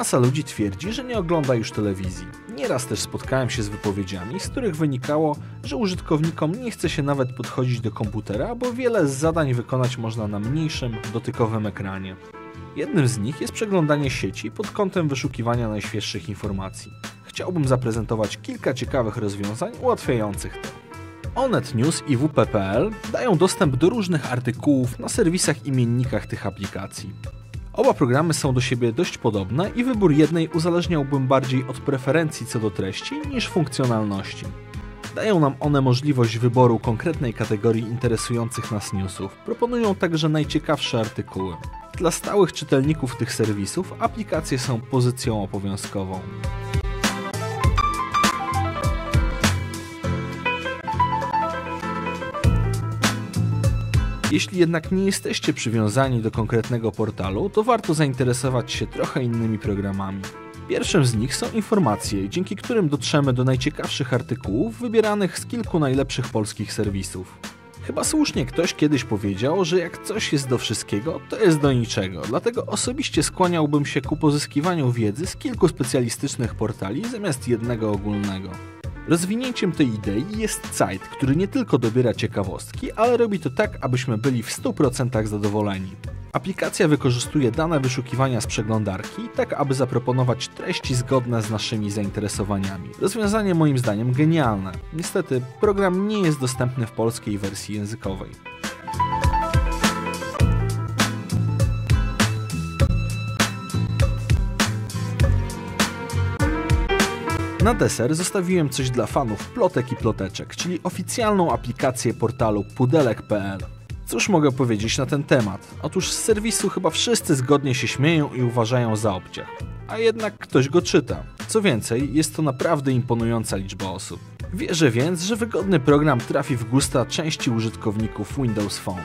Masa ludzi twierdzi, że nie ogląda już telewizji. Nieraz też spotkałem się z wypowiedziami, z których wynikało, że użytkownikom nie chce się nawet podchodzić do komputera, bo wiele z zadań wykonać można na mniejszym, dotykowym ekranie. Jednym z nich jest przeglądanie sieci pod kątem wyszukiwania najświeższych informacji. Chciałbym zaprezentować kilka ciekawych rozwiązań ułatwiających to. Onet News i WP.pl dają dostęp do różnych artykułów na serwisach imiennikach tych aplikacji. Oba programy są do siebie dość podobne i wybór jednej uzależniałbym bardziej od preferencji co do treści niż funkcjonalności. Dają nam one możliwość wyboru konkretnej kategorii interesujących nas newsów. Proponują także najciekawsze artykuły. Dla stałych czytelników tych serwisów aplikacje są pozycją obowiązkową. Jeśli jednak nie jesteście przywiązani do konkretnego portalu, to warto zainteresować się trochę innymi programami. Pierwszym z nich są informacje, dzięki którym dotrzemy do najciekawszych artykułów wybieranych z kilku najlepszych polskich serwisów. Chyba słusznie ktoś kiedyś powiedział, że jak coś jest do wszystkiego, to jest do niczego. Dlatego osobiście skłaniałbym się ku pozyskiwaniu wiedzy z kilku specjalistycznych portali zamiast jednego ogólnego. Rozwinięciem tej idei jest site, który nie tylko dobiera ciekawostki, ale robi to tak, abyśmy byli w 100% zadowoleni. Aplikacja wykorzystuje dane wyszukiwania z przeglądarki, tak aby zaproponować treści zgodne z naszymi zainteresowaniami. Rozwiązanie moim zdaniem genialne. Niestety, program nie jest dostępny w polskiej wersji językowej. Na deser zostawiłem coś dla fanów plotek i ploteczek, czyli oficjalną aplikację portalu pudelek.pl. Cóż mogę powiedzieć na ten temat? Otóż z serwisu chyba wszyscy zgodnie się śmieją i uważają za obciach. A jednak ktoś go czyta. Co więcej, jest to naprawdę imponująca liczba osób. Wierzę więc, że wygodny program trafi w gusta części użytkowników Windows Phone.